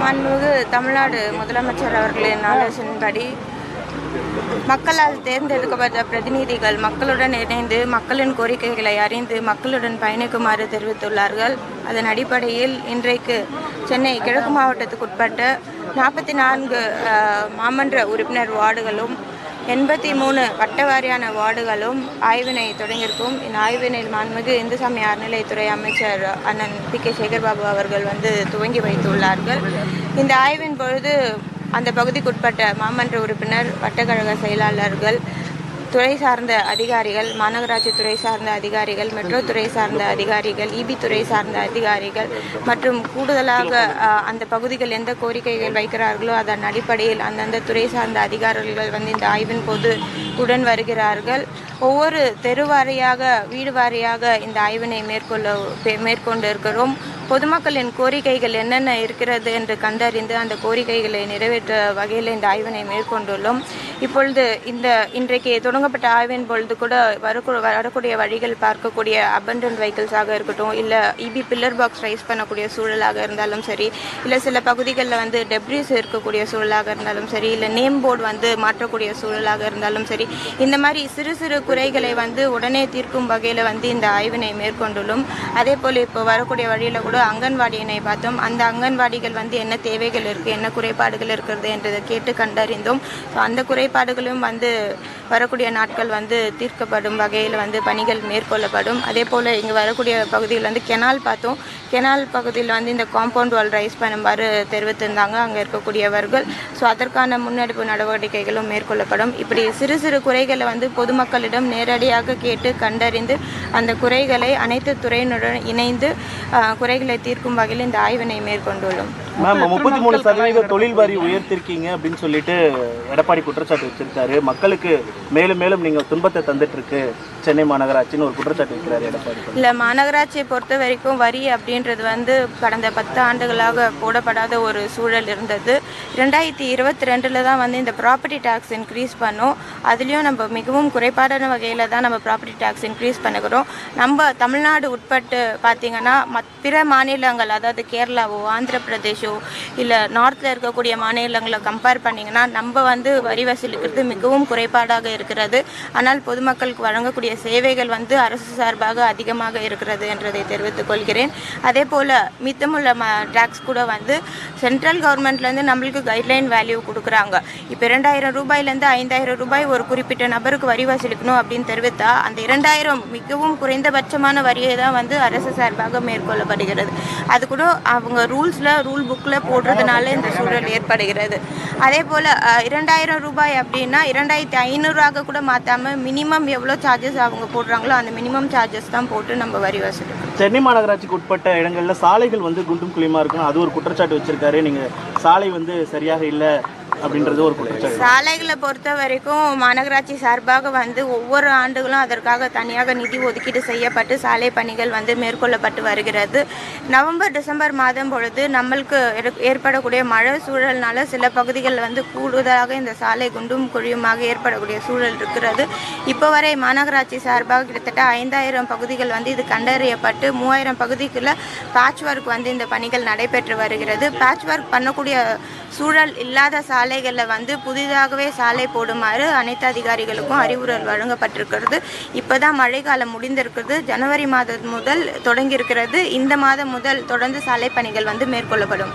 மாண்புமிகு தமிழ்நாடு முதலமைச்சர் அவர்களின் ஆலோசனைப்படி மக்களால் தேர்ந்தெடுக்கப்பட்ட பிரதிநிதிகள் மக்களுடன் இணைந்து மக்களின் கோரிக்கைகளை அறிந்து மக்களுடன் பயணிக்குமாறு தெரிவித்துள்ளார்கள். அதன் அடிப்படையில் இன்றைக்கு சென்னை கிழக்கு மாவட்டத்துக்குட்பட்ட நாற்பத்தி நான்கு மாமன்ற உறுப்பினர் வார்டுகளும் எண்பத்தி மூணு வட்டவாரியான வார்டுகளும் ஆய்வினை தொடங்கியிருக்கும். இந்த ஆய்வினை மாண்புமிகு இந்து சமய அறநிலையத்துறை அமைச்சர் அண்ணன் பி கே சேகர்பாபு அவர்கள் வந்து துவங்கி வைத்துள்ளார்கள். இந்த ஆய்வின் பொழுது அந்த பகுதிக்குட்பட்ட மாமன்ற உறுப்பினர் வட்டக்கழக செயலாளர்கள் துறை சார்ந்த அதிகாரிகள் மாநகராட்சி துறை சார்ந்த அதிகாரிகள் மெட்ரோ துறை சார்ந்த அதிகாரிகள் இபி துறை சார்ந்த அதிகாரிகள் மற்றும் கூடுதலாக அந்த பகுதிகள் எந்த கோரிக்கைகள் வைக்கிறார்களோ அதன் அடிப்படையில் அந்தந்த துறை சார்ந்த அதிகாரிகள் வந்து இந்த ஆய்வின் போது உடன் வருகிறார்கள். ஒவ்வொரு தெரு வாரியாக வீடு வாரியாக இந்த ஆய்வினை மேற்கொள்ள மேற்கொண்டு இருக்கிறோம். பொதுமக்களின் கோரிக்கைகள் என்னென்ன இருக்கிறது என்று கண்டறிந்து அந்த கோரிக்கைகளை நிறைவேற்ற வகையில் இந்த ஆய்வினை மேற்கொண்டுள்ளோம். இப்பொழுது இந்த இன்றைக்கு தொடங்கப்பட்ட ஆய்வின் பொழுது கூட வரக்கூடிய வழிகள் பார்க்கக்கூடிய அபண்டன்ட் வெஹிக்கிள்ஸாக இருக்கட்டும் இல்லை இபி பில்லர் பாக்ஸ் ரைஸ் பண்ணக்கூடிய சூழலாக இருந்தாலும் சரி இல்லை சில பகுதிகளில் வந்து டெப்ரிஸ் இருக்கக்கூடிய சூழலாக இருந்தாலும் சரி இல்லை நேம் போர்டு வந்து மாற்றக்கூடிய சூழலாக இருந்தாலும் சரி இந்த மாதிரி சிறு சிறு குறைகளை வந்து உடனே தீர்க்கும் வகையில் வந்து இந்த ஆய்வினை மேற்கொண்டுள்ளோம். அதே போல் இப்போ வரக்கூடிய வழியில் கூட அங்கன்வாடியினை பார்த்தோம். அந்த அங்கன்வாடிகள் வந்து என்ன தேவைகள் இருக்குது என்ன குறைபாடுகள் இருக்கிறது என்றதை கேட்டு கண்டறிந்தோம். ஸோ அந்த குறைபாடுகளும் வந்து வரக்கூடிய நாட்கள் வந்து தீர்க்கப்படும் வகையில் வந்து பணிகள் மேற்கொள்ளப்படும். அதே போல் இங்கே வரக்கூடிய பகுதியில் வந்து கெனால் பார்த்தோம் கெனால் பகுதியில் வந்து இந்த காம்பவுண்ட் வால் ரைஸ் பண்ணுமாறு தெரிவித்திருந்தாங்க. அங்கே இருக்கக்கூடியவர்கள். ஸோ அதற்கான முன்னெடுப்பு நடவடிக்கைகளும் மேற்கொள்ளப்படும். இப்படி சிறு சிறு குறைகளை வந்து பொதுமக்களிடம் நேரடியாக கேட்டு கண்டறிந்து அந்த குறைகளை அனைத்து துறையினருடன் இணைந்து குறைகளை தீர்க்கும் வகையில் இந்த ஆய்வினை மேற்கொண்டுள்ளோம். மேம் முப்பத்தி மூணு சதவீத தொழில் வரி உயர்த்திருக்கீங்க அப்படின்னு சொல்லிட்டு எடப்பாடி குற்றச்சாட்டு வச்சிருக்காரு. மக்களுக்கு மேலும் மேலும் நீங்கள் துன்பத்தை தந்துட்டு இருக்கு. சென்னை மாநகராட்சின்னு ஒரு குற்றச்சாட்டு வைக்கிறாரு எடப்பாடி. இல்லை மாநகராட்சியை பொறுத்த வரைக்கும் வரி அப்படின்றது வந்து கடந்த பத்து ஆண்டுகளாக போடப்படாத ஒரு சூழல் இருந்தது. ரெண்டாயிரத்தி இருபத்தி ரெண்டில் தான் வந்து இந்த ப்ராப்பர்ட்டி டேக்ஸ் இன்க்ரீஸ் பண்ணோம். அதுலேயும் நம்ம மிகவும் குறைபாடான வகையில் தான் நம்ம ப்ராப்பர்ட்டி டேக்ஸ் இன்க்ரீஸ் பண்ணுகிறோம். நம்ம தமிழ்நாடு உட்பட்டு பார்த்திங்கன்னா மத் பிற மாநிலங்கள் அதாவது கேரளாவோ ஆந்திர பிரதேஷோ இல்லை நார்த்தில் இருக்கக்கூடிய மாநிலங்களை கம்பேர் பண்ணிங்கன்னா நம்ம வந்து வரி வசூலிக்கிறது மிகவும் குறைபாடாக இருக்கிறது. ஆனால் பொதுமக்களுக்கு வழங்கக்கூடிய சேவைகள் வந்து அரசு சார்பாக அதிகமாக இருக்கிறது என்றதை தெரிவித்துக் கொள்கிறேன். அதே போல் மித்தமுள்ள ம டேக்ஸ் கூட வந்து சென்ட்ரல் கவர்மெண்ட்லேருந்து நம்மளுக்கு கைட்லைன் வேல்யூ கொடுக்குறாங்க. இப்போ இரண்டாயிரம் ரூபாயிலேருந்து ஐந்தாயிரம் ரூபாய் ஒரு குறிப்பிட்ட நபருக்கு வரி வசூலிக்கணும் அப்படின்னு தெரிவித்தா அந்த இரண்டாயிரம் மிகவும் குறைந்தபட்சமான வரியை தான் வந்து அரசு சார்பாக மேற்கொள்ளப்படுகிறது. அது கூட அவங்க ரூல்ஸில் ரூல் புக்கில் போடுறதுனால இந்த சூழல் ஏற்படுகிறது. அதே போல் இரண்டாயிரம் ரூபாய் அப்படின்னா இரண்டாயிரத்தி ஐநூறுவாக கூட மாற்றாமல் மினிமம் எவ்வளோ சார்ஜஸ் அவங்க போடுறாங்களோ அந்த மினிமம் சார்ஜஸ் தான் போட்டு நம்ம வரி வசூலிக்கணும். சென்னை மாநகராட்சிக்கு உட்பட்ட இடங்கள்ல சாலைகள் வந்து குண்டும் குழியுமா இருக்கணும்? அது ஒரு குற்றச்சாட்டு வச்சுருக்காரு. நீங்கள் சாலை வந்து சரியாக இல்லை. அப்படின்றது ஒரு குற்றச்சாட்டு. சாலைகளை பொறுத்த வரைக்கும் மாநகராட்சி சார்பாக வந்து ஒவ்வொரு ஆண்டுகளும் அதற்காக தனியாக நிதி ஒதுக்கீடு செய்யப்பட்டு சாலை பணிகள் வந்து மேற்கொள்ளப்பட்டு வருகிறது. நவம்பர் டிசம்பர் மாதம் பொழுது நம்மளுக்கு ஏற்- ஏற்படக்கூடிய மழை சூழல்னால சில பகுதிகளில் வந்து கூடுதலாக இந்த சாலை குண்டும் குழியுமாக ஏற்படக்கூடிய சூழல் இருக்கிறது. இப்போ வரை மாநகராட்சி சார்பாக கிட்டத்தட்ட ஐந்தாயிரம் பகுதிகள் வந்து இது கண்டறியப்பட்டு மூவாயிரம் பகுதிக்குள்ள பேட்ச் ஒர்க் வந்து இந்த பணிகள் நடைபெற்று வருகிறது. பேட்ச் ஒர்க் பண்ணக்கூடிய சூழல் இல்லாத சாலை சாலைகளில் வந்து புதிதாகவே சாலை போடுமாறு அனைத்து அதிகாரிகளுக்கும் அறிவுரல் வழங்கப்பட்டிருக்கிறது. இப்போ தான் மழைக்காலம் முடிந்திருக்கிறது. ஜனவரி மாதம் முதல் தொடங்கியிருக்கிறது. இந்த மாதம் முதல் தொடர்ந்து சாலை பணிகள் வந்து மேற்கொள்ளப்படும்.